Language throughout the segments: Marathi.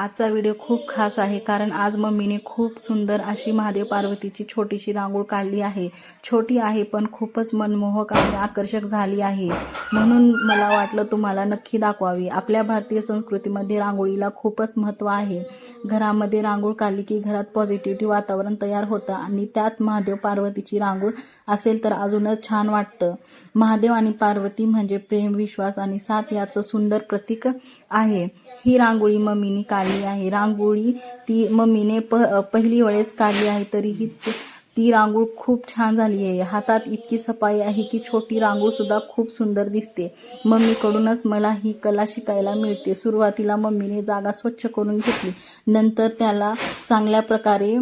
आजचा व्हिडिओ खूप खास आहे कारण आज मम्मीने खूप सुंदर अशी महादेव पार्वतीची छोटीशी रांगोळ काढली आहे. छोटी आहे पण खूपच मनमोहक आणि आकर्षक झाली आहे. म्हणून मला वाटलं तुम्हाला नक्की दाखवावी. आपल्या भारतीय संस्कृतीमध्ये रांगोळीला खूपच महत्त्व आहे. घरामध्ये रांगोळ काढली की घरात पॉझिटिव्हिटी वातावरण तयार होतं आणि त्यात महादेव पार्वतीची रांगोळ असेल तर अजूनच छान वाटतं. महादेव आणि पार्वती म्हणजे प्रेम विश्वास आणि साथ याचं सुंदर प्रतीक आहे. ही रांगोळी मम्मीने काढली आहे. रांगोळी ती मम्मीने प पहिली वेळेस काढली आहे तरीही ती- रांगोळ खूप छान झाली आहे हातात इतकी सफाई आहे की छोटी रांगोळ सुद्धा खूप सुंदर दिसते. मम्मीकडूनच मला ही कला शिकायला मिळते. सुरुवातीला मम्मीने जागा स्वच्छ करून घेतली. नंतर त्याला चांगल्या प्रकारे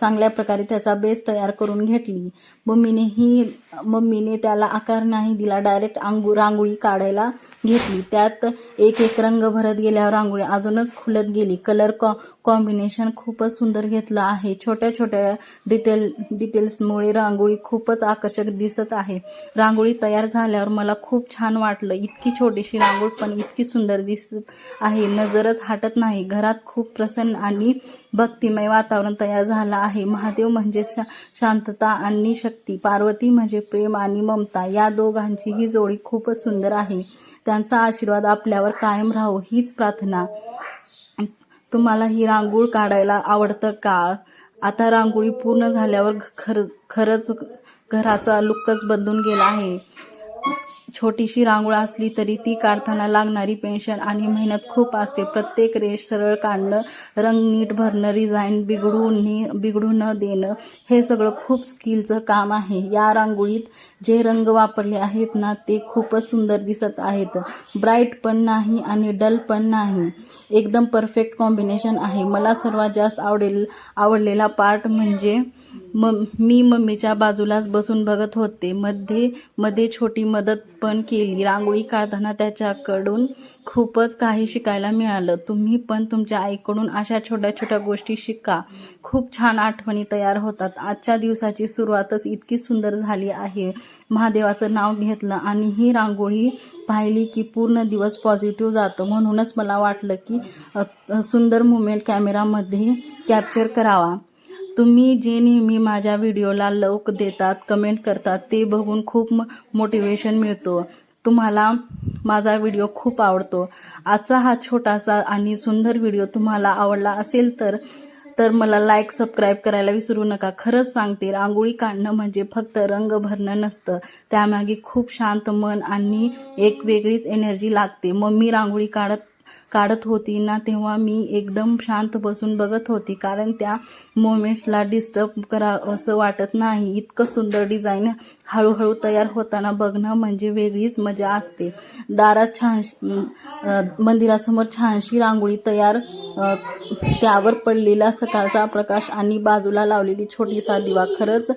चांगल्या प्रकारे त्याचा बेस तयार करून घेतली. मम्मीने ही मम्मीने त्याला आकार नाही दिला. डायरेक्ट आंगू रांगोळी काढायला घेतली. त्यात एक एक रंग भरत गेल्यावर रांगोळी अजूनच खुलत गेली. कलर कॉ कॉम्बिनेशन खूपच सुंदर घेतलं आहे. छोट्या छोट्या डिटेल डिटेल्समुळे रांगोळी खूपच आकर्षक दिसत आहे. रांगोळी तयार झाल्यावर मला खूप छान वाटलं. इतकी छोटीशी रांगोळ पण इतकी सुंदर दिसत आहे. नजरच हटत नाही. घरात खूप प्रसन्न आणि भक्तिमय वातावरण तयार झालं आहे. महादेव म्हणजे शा शांतता आणि शक्ती. पार्वती म्हणजे प्रेम आणि ममता. या दोघांची ही जोडी खूपच सुंदर आहे. त्यांचा आशीर्वाद आपल्यावर कायम राहो हीच प्रार्थना. तुम्हाला ही रांगोळ काढायला आवडतं का? आता रांगोळी पूर्ण झाल्यावर खर खरंच घराचा लुकच बदलून गेला आहे. छोटीशी रांगोळ असली तरी ती काढताना लागणारी पेन्शन आणि मेहनत खूप असते. प्रत्येक रेष सरळ काढणं रंग नीट भरणं डिझाईन बिघडू बिघडू न देणं हे सगळं खूप स्किलचं काम आहे. या रांगोळीत जे रंग वापरले आहेत ना ते खूपच सुंदर दिसत आहेत. ब्राईट पण नाही आणि डल पण नाही. एकदम परफेक्ट कॉम्बिनेशन आहे. मला सर्वात जास्त आवडेल आवडलेला पार्ट म्हणजे म मी मम्मीच्या बाजूलाच बसून बघत होते. मध्ये मध्ये छोटी मदत पण केली. रांगोळी काढताना त्याच्याकडून खूपच काही शिकायला मिळालं. तुम्ही पण तुमच्या आईकडून अशा छोट्या छोट्या गोष्टी शिका. खूप छान आठवणी तयार होतात. आजच्या दिवसाची सुरुवातच इतकी सुंदर झाली आहे. महादेवाचं नाव घेतलं आणि ही रांगोळी पाहिली की पूर्ण दिवस पॉझिटिव्ह जातं. म्हणूनच मला वाटलं की सुंदर मुमेंट कॅमेरामध्ये कॅप्चर करावा. तुम्ही जे नेहमी माझ्या व्हिडिओला लवक देतात कमेंट करतात ते बघून खूप मोटिवेशन मिळतो. तुम्हाला माझा व्हिडिओ खूप आवडतो. आजचा हा छोटासा आणि सुंदर व्हिडिओ तुम्हाला आवडला असेल तर तर मला लाईक सबस्क्राईब करायला विसरू नका. खरंच सांगते रांगोळी काढणं म्हणजे फक्त रंग भरणं नसतं. त्यामागे खूप शांत मन आणि एक वेगळीच एनर्जी लागते. मग मी रांगोळी काढत काढत होती ना तेव्हा मी एकदम शांत बसून बघत होती. कारण त्या मोमेंट्सला डिस्टर्ब करा असं वाटत नाही. इतकं सुंदर डिझाईन हळूहळू तयार होताना बघणं म्हणजे वेगळीच मजा असते. दारात छान मंदिरासमोर छानशी रांगोळी तयार त्यावर पडलेला सकाळचा प्रकाश आणि बाजूला लावलेली छोटीसा दिवा. खरंच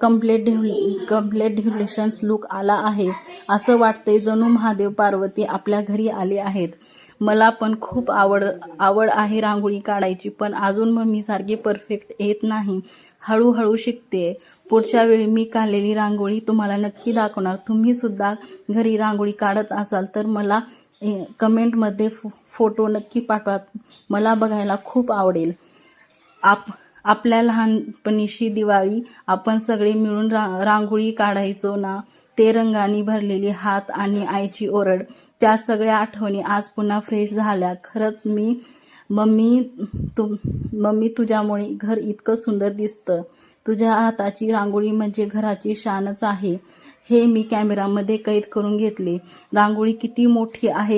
कम्प्लेट डेव्ह कम्प्लेट डेव्हलेशन्स लुक आला आहे. असं वाटतंय जणू महादेव पार्वती आपल्या घरी आले आहेत. मला पण खूप आवड आवड आहे रांगोळी काढायची पण अजून मम्मीसारखी परफेक्ट येत नाही. हळूहळू शिकते. पुढच्या वेळी मी काढलेली रांगोळी तुम्हाला नक्की दाखवणार. तुम्हीसुद्धा घरी रांगोळी काढत असाल तर मला ए, कमेंटमध्ये फो फोटो नक्की पाठवा. मला बघायला खूप आवडेल. आप आपल्या लहानपणीशी दिवाळी आपण सगळे मिळून रा रांगोळी काढायचो ना? ते रंगाने भरलेली हात आणि आईची ओरड. त्या सगळ्या आठवणी आज पुन्हा फ्रेश झाल्या. खरंच मी मम्मी तू मम्मी तुझ्यामुळे घर इतकं सुंदर दिसतं. तुझ्या हाताची रांगोळी म्हणजे घराची शानच आहे. हे मी कॅमेरामध्ये कैद करून घेतले. रांगोळी किती मोठी आहे.